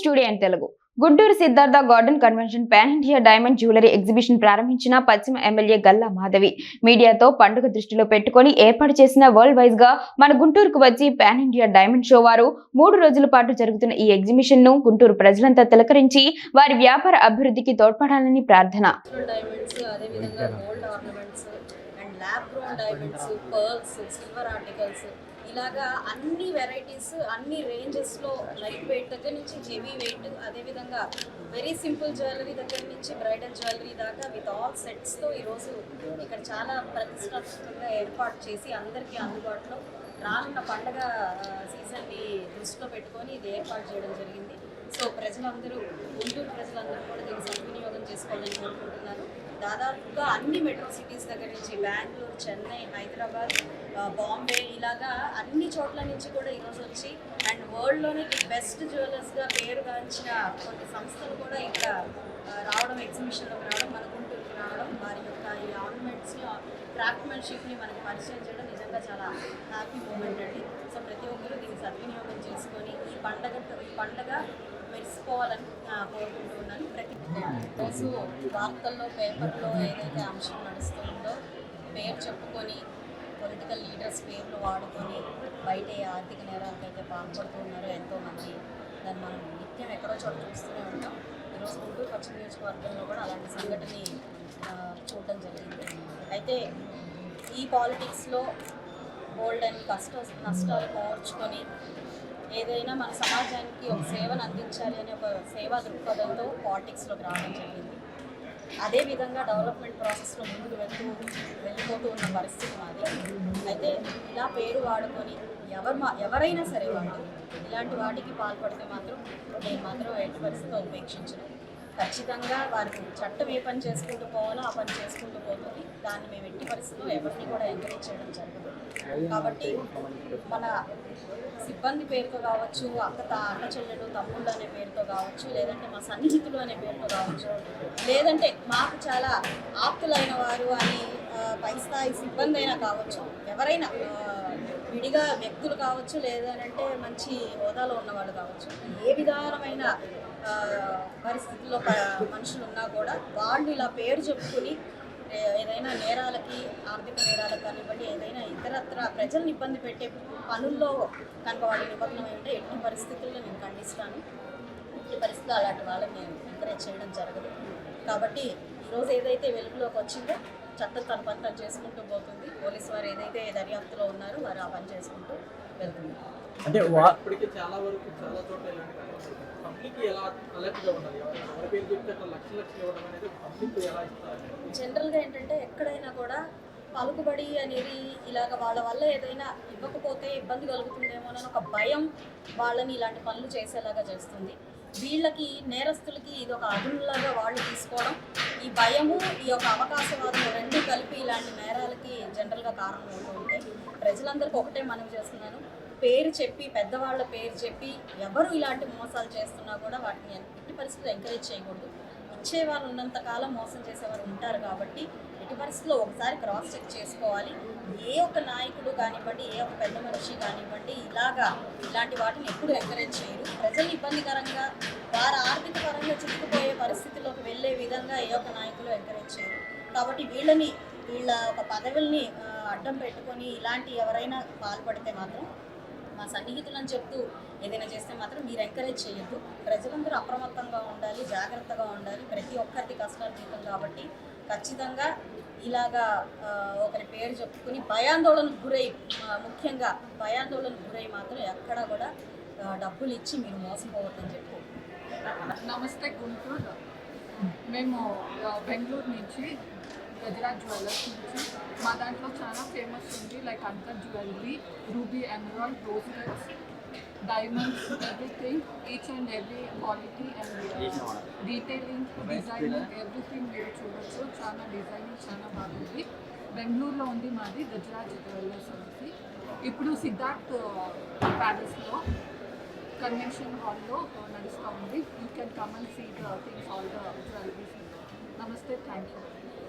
Studio and Telugu. Guntur Siddhartha garden convention pan India diamond jewellery exhibition ప్రారంభించిన పశ్చిమ MLA Galla Madhavi. మీడియాతో పండుగ దృష్టిలో పెట్టుకొని ఏర్పాటు చేసిన వరల్డ్ వైజ్గా మన గుంటూరుకు వచ్చి పాన్ ఇండియా డైమండ్ షో వారు మూడు రోజుల పాటు జరుగుతున్న ఈ ఎగ్జిబిషన్ను గుంటూరు ప్రజలంతా తిలకరించి వారి వ్యాపార అభివృద్ధికి తోడ్పడాలని ప్రార్థన. Diamonds and lab diamonds pearls silver articles ఇలాగా అన్ని వెరైటీస్ అన్ని రేంజెస్లో లైట్ వెయిట్ దగ్గర నుంచి హెవీ వెయిట్ అదేవిధంగా వెరీ సింపుల్ జ్యువెలరీ దగ్గర నుంచి బ్రైడల్ జ్యువెలరీ దాకా విత్ ఆల్ సెట్స్తో ఈరోజు ఇక్కడ చాలా ప్రతిష్టాత్మకంగా ఏర్పాటు చేసి అందరికీ అందుబాటులో రానున్న పండగ సీజన్ని దృష్టిలో పెట్టుకొని ఇది ఏర్పాటు చేయడం జరిగింది. సో ప్రజలందరూ గుంటూరు ప్రజలందరూ కూడా దీన్ని సద్వినియోగం చేసుకోవాలని కోరుకుంటున్నాను. దాదాపుగా అన్ని మెట్రో సిటీస్ దగ్గర నుంచి బెంగళూరు చెన్నై హైదరాబాద్ బాంబే ఇలాగా అన్ని చోట్ల నుంచి కూడా ఈరోజు వచ్చి అండ్ వరల్డ్లోనే బెస్ట్ జ్యువెలర్స్గా పేరుగాంచిన కొన్ని సంస్థలు కూడా ఇక్కడ రావడం ఎగ్జిబిషన్లోకి రావడం మన గుంటూరుకి రావడం వారి యొక్క ఈ ఆర్నమెంట్స్ని క్రాఫ్ట్మెన్షిప్ని మనకి పరిచయం చేయడం నిజంగా చాలా హ్యాపీ మూమెంట్ అండి. సో ప్రతి ఒక్కరూ దీన్ని సద్వినియోగం చేసుకొని ఈ పండగ ఈ పండగ మెరిసిపోవాలని కోరుకుంటున్నాను. ప్రతి రోజు వార్తల్లో పేపర్లో ఏదైతే అంశం నడుస్తుందో పేరు చెప్పుకొని పొలిటికల్ లీడర్స్ పేర్లు వాడుకొని బయట ఆర్థిక నేరాలకు అయితే పాల్పడుతున్నారో ఎంతోమంది. దాన్ని మనం నిత్యం ఎక్కడో చోట చూస్తూనే ఉంటాం. ఈరోజు గుంటూరు పశ్చిమ నియోజకవర్గంలో కూడా అలాంటి సంఘటన చూడటం చూడడం జరిగింది. అయితే ఈ పాలిటిక్స్లో గోల్డ్ అండ్ కష్ట నష్టాలు కోర్చుకొని ఏదైనా మన సమాజానికి ఒక సేవను అందించాలి అనే ఒక సేవా దృక్పథంతో పాలిటిక్స్లోకి రావడం జరిగింది. అదేవిధంగా డెవలప్మెంట్ ప్రాసెస్లో ముందుకు వెళ్తూ వెళ్ళిపోతూ ఉన్న పరిస్థితి మాది. అయితే ఇలా పేరు వాడుకొని ఎవరు మా ఎవరైనా సరే వాళ్ళు ఇలాంటి వాటికి పాల్పడితే మాత్రం నేను మాత్రం ఎట్టి పరిస్థితిలో ఉపేక్షించను ఖచ్చితంగా వారికి చట్టం ఏ పని చేసుకుంటూ పోవాలో ఆ పని చేసుకుంటూ పోతుంది. దాన్ని మేము ఎట్టి పరిస్థితుల్లో ఎవరిని కూడా ఎంకరేజ్ చేయడం జరగదు. కాబట్టి మన సిబ్బంది పేరుతో కావచ్చు అక్క అన్న అక్క చెల్లెలు తమ్ముళ్ళు అనే పేరుతో కావచ్చు లేదంటే మా సన్నిహితులు అనే పేరుతో కావచ్చు లేదంటే మాకు చాలా ఆప్తులైన వారు అని పై స్థాయి సిబ్బంది అయినా కావచ్చు ఎవరైనా విడిగా వ్యక్తులు కావచ్చు లేదంటే మంచి హోదాలో ఉన్నవాళ్ళు కావచ్చు ఏ విధానమైన పరిస్థితుల్లో మనుషులు ఉన్నా కూడా వాళ్ళు ఇలా పేరు చెప్పుకుని ఏదైనా నేరాలకి ఆర్థిక నేరాలకు కానివ్వండి ఏదైనా ఇతరత్ర ప్రజల్ని ఇబ్బంది పెట్టే పనుల్లో కనుక వాళ్ళు నిబంధన ఉంటే ఎట్టి పరిస్థితుల్లో నేను ఖండిస్తాను. ఎట్టి పరిస్థితుల్లో అలాంటి వాళ్ళని నేను ఎంకరేజ్ చేయడం జరగదు. కాబట్టి ఈరోజు ఏదైతే వెలుగులోకి వచ్చిందో చట్టం తన పని తను చేసుకుంటూ పోతుంది. పోలీసు వారు ఏదైతే దర్యాప్తులో ఉన్నారో వారు ఆ పని చేసుకుంటూ వెళ్తున్నారు. అంటే ఇప్పటికే చాలా వరకు చాలా చోట్ల ఇలాంటి పబ్లిక్ ఎలా అలర్ట్గా ఉండాలి? ఎవరు ఎవరి పేరు చెప్తే అట్లా లక్ష లక్షలు ఇవ్వడం అనేది పబ్లిక్ ఎలా ఇస్తారు? జనరల్గా ఏంటంటే ఎక్కడైనా కూడా పలుకుబడి అనేది ఇలాగ వాళ్ళ వల్ల ఏదైనా ఇవ్వకపోతే ఇబ్బంది కలుగుతుందేమో అని ఒక భయం వాళ్ళని ఇలాంటి పనులు చేసేలాగా చేస్తుంది. వీళ్ళకి నేరస్తులకి ఇది ఒక అదునులాగా వాళ్ళు తీసుకోవడం ఈ భయము ఈ యొక్క అవకాశవాదం రెండు కలిపి ఇలాంటి నేరాలకి జనరల్గా కారణం అవుతూ ఉంటాయి. ప్రజలందరికీ ఒకటే మనవి చేస్తున్నాను. పేరు చెప్పి పెద్దవాళ్ళ పేరు చెప్పి ఎవరు ఇలాంటి మోసాలు చేస్తున్నా కూడా వాటిని ఎట్టి పరిస్థితులు ఎంకరేజ్ చేయకూడదు. ఇచ్చేవారు ఉన్నంతకాలం మోసం చేసేవారు ఉంటారు కాబట్టి ఎట్టి పరిస్థితుల్లో ఒకసారి క్రాస్ చెక్ చేసుకోవాలి. ఏ ఒక నాయకుడు కానివ్వండి ఏ ఒక పెద్ద మనిషి కానివ్వండి ఇలాగా ఇలాంటి వాటిని ఎప్పుడు ఎంకరేజ్ చేయరు. ప్రజలు ఇబ్బందికరంగా వారు ఆర్థిక పరంగా చిక్కుపోయే పరిస్థితిలోకి వెళ్ళే విధంగా ఏ ఒక నాయకులు ఎంకరేజ్ చేయరు. కాబట్టి వీళ్ళని వీళ్ళ ఒక పదవుల్ని అడ్డం పెట్టుకొని ఇలాంటి ఎవరైనా పాల్పడితే మాత్రం మా సన్నిహితులను చెప్తూ ఏదైనా చేస్తే మాత్రం మీరు ఎంకరేజ్ చేయొద్దు. ప్రజలందరూ అప్రమత్తంగా ఉండాలి జాగ్రత్తగా ఉండాలి. ప్రతి ఒక్కరికి కష్టాలు జీతం కాబట్టి ఖచ్చితంగా ఇలాగా ఒకరి పేరు చెప్పుకుని భయాందోళనకు గురై ముఖ్యంగా భయాందోళనకు గురై మాత్రం ఎక్కడా కూడా డబ్బులు ఇచ్చి మీరు మోసపోవద్దని చెప్పు. నమస్తే గుంటూరు. మేము బెంగళూరు నుంచి గజరాజ్ జ్యువెలర్స్ నుంచి. మా దాంట్లో చాలా ఫేమస్ ఉంది లైక్ అంతర్ jewellery ruby emerald rose diamonds everything each and every quality and detailing designing everything మీరు చూడొచ్చు. చాలా డిజైనింగ్ చాలా బాగుంది. బెంగళూరులో ఉంది మాది గజరాజ్ జ్యువెలర్స్ అనేసి ఇప్పుడు సిద్ధార్థ్ ప్యాలెస్లో కన్వెన్షన్ హాల్లో నడుస్తూ ఉంది. You can come and see the things all the jewelleries నమస్తే థ్యాంక్ యూ